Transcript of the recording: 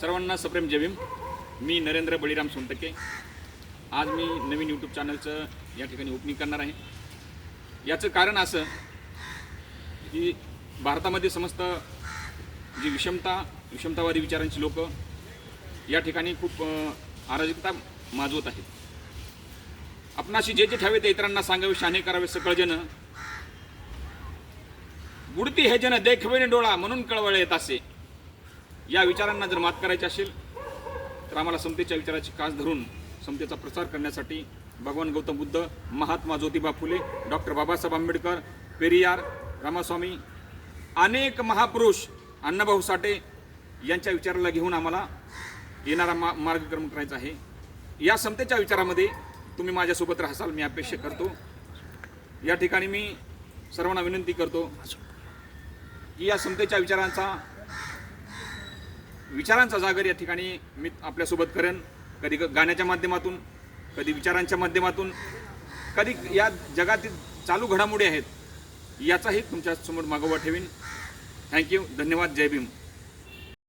सर्वांना सप्रेम जय मी नरेंद्र बळीराम सोनटके आज मी नवीन यूट्यूब चॅनलचं या ठिकाणी ओपनिंग करणार आहे. याचं कारण असं की भारतामध्ये समस्त जी विषमता विषमतावादी विचारांची लोक या ठिकाणी खूप अराजकता माजवत आहेत. आपणाशी जे जे ठावे ते इतरांना सांगावे शाने करावे सकळजन बुडती हे जन देखवेने डोळा म्हणून कळवळ येत असे. या विचारांना जर मात करायची असेल तर आम्हाला समतेच्या विचाराची कास धरून समतेचा प्रसार करण्यासाठी भगवान गौतम बुद्ध महात्मा ज्योतिबा फुले डॉक्टर बाबासाहेब आंबेडकर पेरियार रामास्वामी अनेक महापुरुष अण्णाभाऊ साठे यांच्या विचाराला घेऊन आम्हाला येणारा मा मार्गक्रम करायचा आहे. या समतेच्या विचारामध्ये तुम्ही माझ्यासोबत राहसाल मी अपेक्षा करतो. या ठिकाणी मी सर्वांना विनंती करतो की या समतेच्या विचारांचा विचारांचा जागर या ठिकाणी मी आपल्यासोबत करेन. कधी ग- गाण्याच्या माध्यमातून कधी विचारांच्या माध्यमातून कधी या जगातील चालू घडामोडी आहेत याचाही तुमच्यासमोर मागोवा ठेवीन. थँक्यू धन्यवाद. जय भीम.